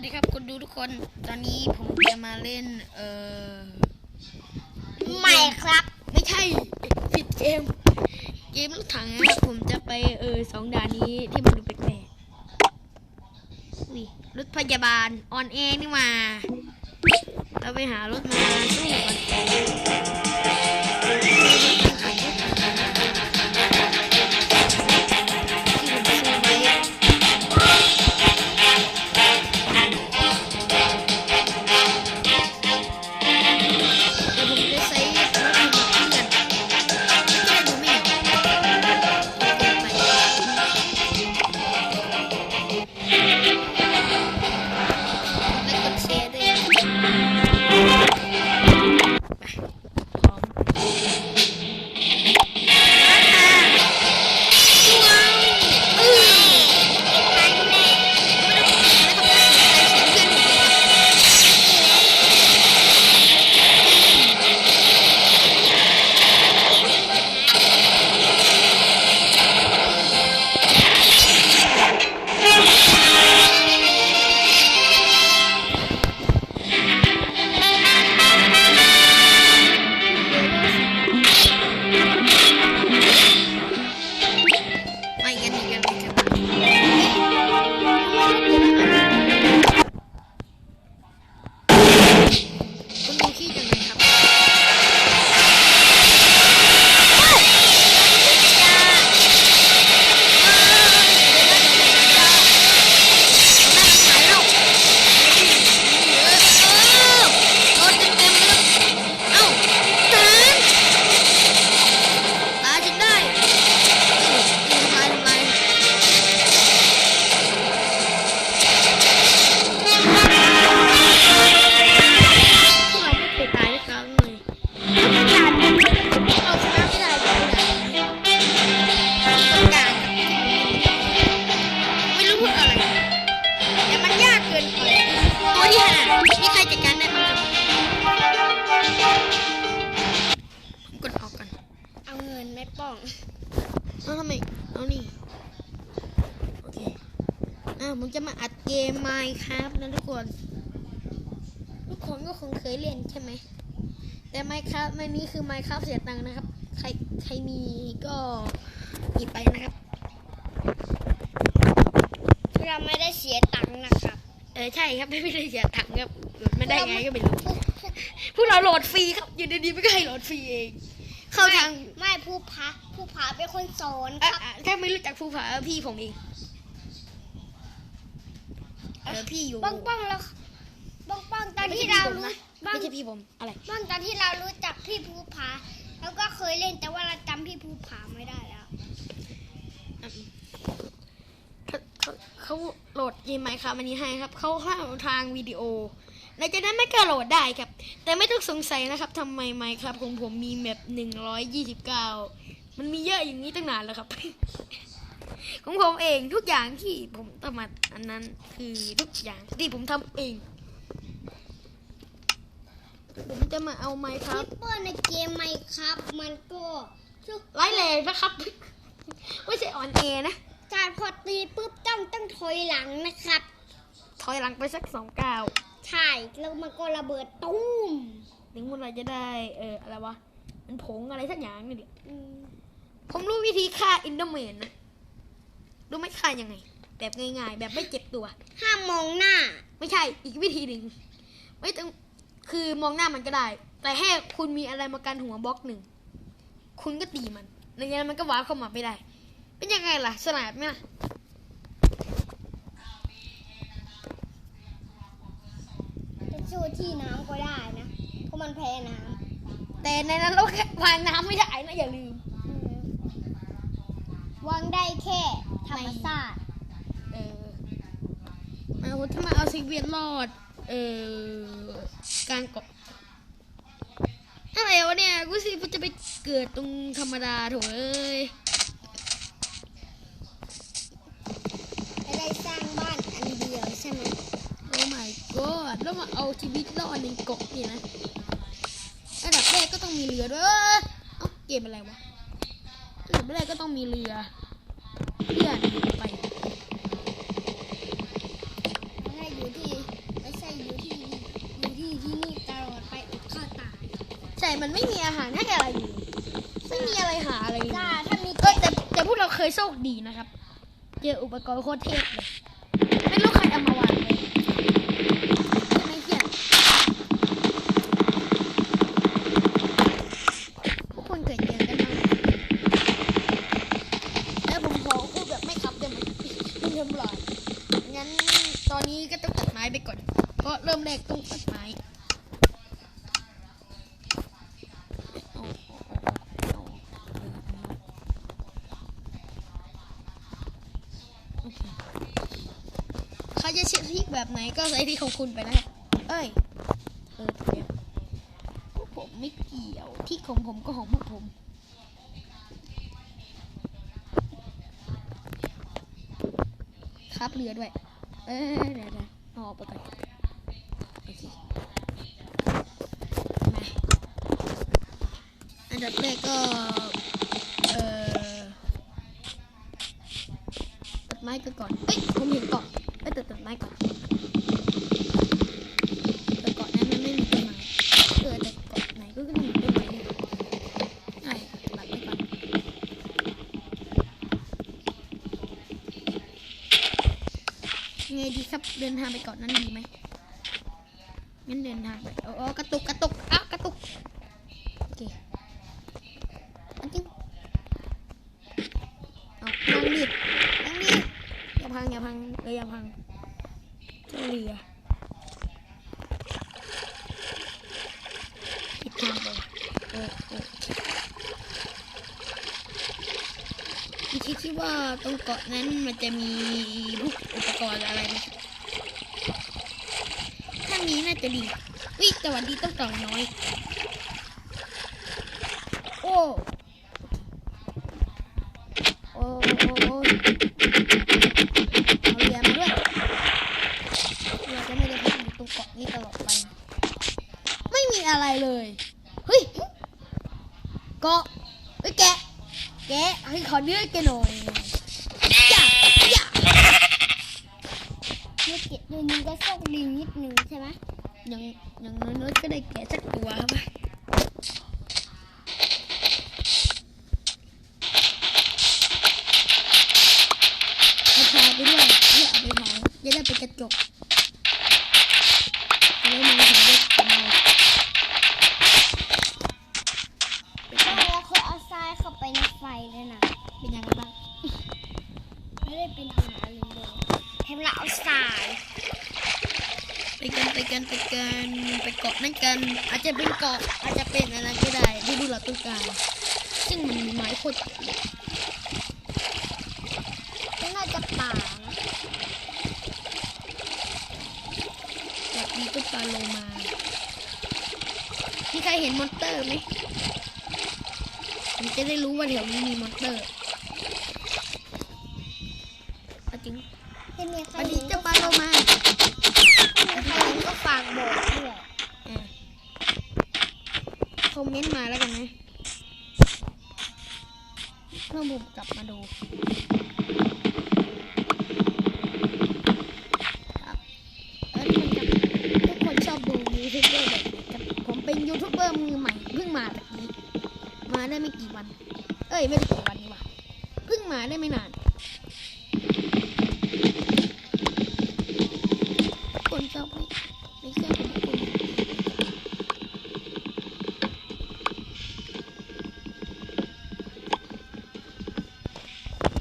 วัสดีครับคนดูทุกคน ตอนนี้ผมจะมาเล่น เอ่อใหม่ครับ ไม่ใช่ผิดเกม เกมรถถังนะครับผมจะไปเออสองด่านนี้ที่มันดูแปลกๆอุ้ยรถพยาบาลออนแอร์นี่มา เราไปหารถมาสู้กัน งินไม่ป้องเอาทำไมเอานี่โอเคอ่าผมจะมาอัดเกมไมค์ครับนะทุกคนทุกคนก็คงเคยเล่นใช่ไหมแต่ไมค์ครับไม่นี้คือไมค์ครับเสียตังค์นะครับ ใครใครมีก็หยิบไปนะครับเราไม่ได้เสียตังค์นะครับ เออใช่ครับไม่ได้เสียตังค์ครับโหลดไม่ได้ไงก็ไม่รู้ผู้ผู้พวกเราโหลดฟรีครับอยู่ดีๆไม่ก็ให้โหลดฟรีเอง เข้าทางไม่ผู้พาผู้พาเป็นคนสอนอะครับอะถ้าไม่รู้จักภูผาพี่ผมเองเออพี่อยู่ป้องป้องแล้วป้องป้องตอนที่เรารู้บ้างไม่ใช่พี่ผมอะไรบ้างตอนที่เรารู้จักพี่ภูผาแล้วก็เคยเล่นแต่ว่าเราจำพี่ภูผาไม่ได้แล้วเขาเขาเขาโหลดเกมไหมครับอันนี้ให้ครับเขาให้ทางวิดีโอหลังจากนั้นไม่ก็โหลดได้ครับ แต่ไม่ต้องสงสัยนะครับทำไมไหมครับของผมมีแมปหนึ่งร้อยยี่สิบเก้ามันมีเยอะอย่างนี้ตั้งนานแล้วครับ ของผมเองทุกอย่างที่ผมทำมาอันนั้นคือทุกอย่างที่ผมทำเอง ผมจะมาเอาไมค์คครัลิบปเปอร์ในเกมไหมครับ มันก็ทุกไล่แรงนะครับ ไม่ใช่ออนแอร์นะการพอตีปุ๊บต้องต้องถอยหลังนะครับ ถอยหลังไปสักสองก้าว ใช่แล้วมันก็ระเบิดตุ้มถึงเมื่อไหรจะได้เอออะไรวะมันผงอะไรสักอย่างนี่แหละอืมผมรู้วิธีฆ่าอินเดอร์แมนนะรู้ไหมฆ่ายังไง แบบง่ายๆ แบบไม่เจ็บตัว ห้ามมองหน้า ไม่ใช่อีกวิธีหนึ่งไม่ต้องคือมองหน้ามันก็ได้ แต่แค่คุณมีอะไรมากันหัวบล็อกหนึ่ง คุณก็ตีมันในนั้นมันก็วาร์ปเข้ามาไม่ได้ เป็นยังไงล่ะฉลาดไหมล่ะ สู้ที่น้ำก็ได้นะ เพราะมันแพ้น้ำแต่ในนั้นเราแค่วางน้ำไม่ได้นะอย่าลืมวางได้แค่ธรรมชาติเออเอาถ้ามาเอาซีเวียนรอด เออกางเกาะอะไรวะเนี่ยกูสิจะไปเกิดตรงธรรมดาโถเอ้ย ชีวิตรอดในเกาะนี่นะอันดับแรกก็ต้องมีเรือด้วยเอ้าเกมอะไรวะอันดับแรกก็ต้องมีเรือเพื่อนไปให้อยู่ที่ใช่อยู่ที่อยู่ที่ที่นีตลอดไปอดข้าวตายใช่มันไม่มีอาหารให้อะไรอยู่ไม่มีอะไรหาอะไรจ้าถ้ามีก็แต่แต่พวกเราเคยโชคดีนะครับ เจออุปกรณ์โคตรเทพเลยไม่รู้ใครเอามาวางเลย แรกต้องตัดไม้เอาเอาเอาเอาโอเคใครจะเช็คทิกแบบไหนก็ใช้ที่ของคุณไปนะ เอ้ย เออเดี๋ยวพวกผมไม่เกี่ยวที่ของผมก็ของพวกผมครับเรือด้วย เออเดี๋ยวเดี๋ยวออกไปก่อนโอเคมาอั นดับแรกก็ เอ่อตัดไม้กันก่อน เอ้ย ผมเห็นเกาะเอ้ยตัดตัดไม้ก่อนแต่เกาะนั้นมันไม่มีต้นไม้เออแต่เกาะไหนก็ต้องมีต้นไม้นี่ใช่ตัดไม้ก่อนยังไงดีครับเดินทางไปเกาะนั้นดีไหมงั้นเดินทางไปโอ้โอ้กระตุกกระตุกโอเคอันจริงเอานั่งดินั่งดิอย่าพังอย่าพังเรืออย่าพัง เรือผิดทางไปโอ้โอ้คิดคิดว่าตรงเกาะนั้นมันจะมีพวกอุปกรณ์อะไรไหมถ้ามีน่าจะดีวิสวัสดีต้องต่าน้อย โอ้ ย่างย่างน้อยๆก็ได้แกะสักตัวครับเอาพาไปด้วยเพื่อเอาไปเผาจะได้เป็นกระจกจะได้มองเห็นเด็กของเราก็เราเคยเอาทรายเข้าไปในไฟเลยนะเป็นยังไงบ้าง ไม่ได้เป็นปัญหาเลยเลยแถมเราเอาทราย กันไปกันไปกันไปเกาะนั่นกัน อาจจะเป็นเกาะอาจจะเป็นอะไรก็ได้ที่ดูเราต้องการซึ่งมันมีไม้โคตรเยอะก็น่าจะป่านะแบบนี้ก็ปลาโลมามีใครเห็นมอนเตอร์ไหมผมจะได้รู้ว่าแถวนี้มีมอนเตอร์ นต์มาแล้วกันนะเพื่อผมกลับมาดูครับเออทุกคนครับทุกคนชอบดูยูทูบเบอร์ผมเป็นยูทูบเบอร์มือใหม่เพิ่งมาแบบนี้ มาได้ไม่กี่วัน เอ้ยไม่ได้กี่วันนี่หว่าเพิ่งมาได้ไม่นาน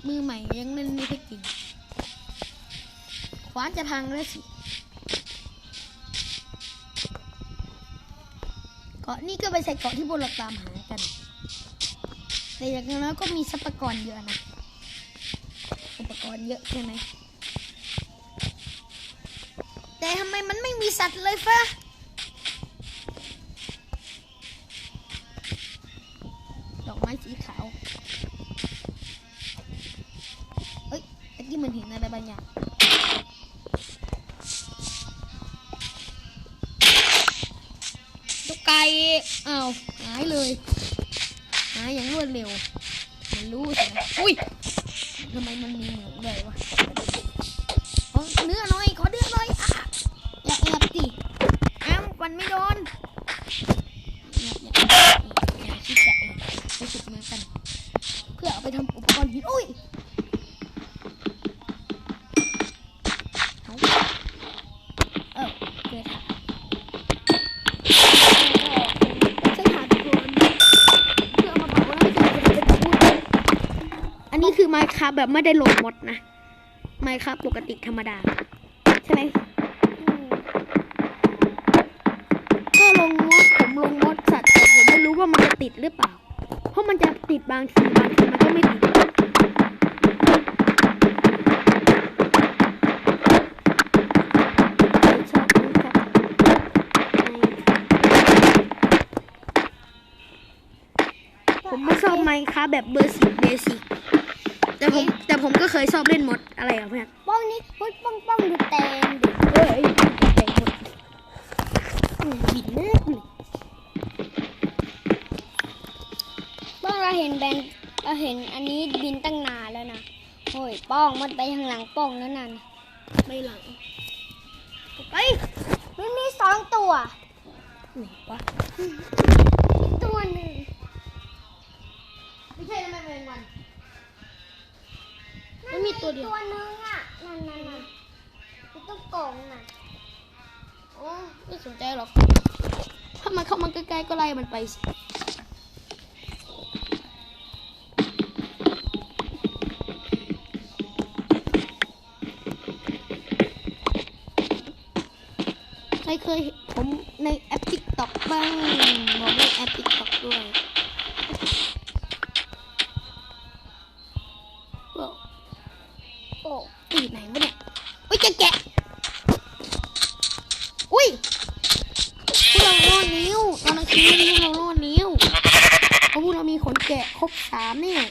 มือใหม่ยังเล่นไม่ค่อยเก่งขวานจะพังแล้วสิเกาะนี่ก็ไปใส่เกาะที่พวกเราตามหากัน แต่อย่างน้อยก็มีทรัพยากรเยอะนะอุปกรณ์เยอะใช่ไหมแต่ทำไมมันไม่มีสัตว์เลยฟะ ครับแบบไม่ได้โหลดมดนะไมค์ครับปกติธรรมดา ใช่ไหมอืมก็ลงมดผมลงมดสัตว์แต่ผมไม่รู้ว่ามันจะติดหรือเปล่า เพราะมันจะติดบางทีบางทีมันก็ไม่ติดผมไม่ชอบไมค์ครับแบบเบอร์สิบเบสิก แต่ผมแต่ผมก็เคยชอบเล่นมดอะไรอะเพื่อนป้องนี้ป้องป้องป้องดูแตงดิเอ้ยแต่งหมดอืมบินมากเลยป้องเราเห็นแบนเราเห็นอันนี้บินตั้งนานแล้วนะโอ้ยป้องมันไปทางหลังป้องแล้วนั่นไม่หลังไปมันมีสองตัวไหนวะอีกตัวหนึ่งไม่ใช่แล้วไม่เป็นวัน มันมีตัวเดียวตัวหนึงอะนั่นนั่นนั่นอยู่ตรงกล่องน่ะอ๋อไม่สนใจหรอก ถ้ามันเข้ามาใกล้ๆก็ไล่มันไปสิใครเคยเห็นผมในแอป TikTok บ้างบอกในแอป TikTok ด้วย อ้ตีไหนวะเนี่ย อุ้ยจะแกะ อุ้ยพวกเรารอดนนิ้วตอนกลางคืนพวกเราโน่นนิ้วเพราะพวกเรามีขนแกะครบสามเนี่ย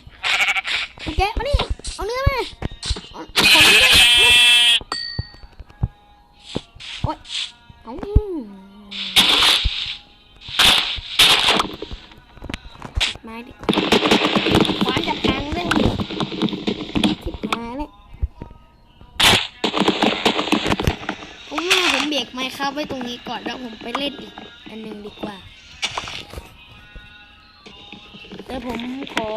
ไมค์ครับไว้ตรงนี้ก่อนแล้วผมไปเล่นอีก อันหนึ่งดีกว่า แล้วผมขอ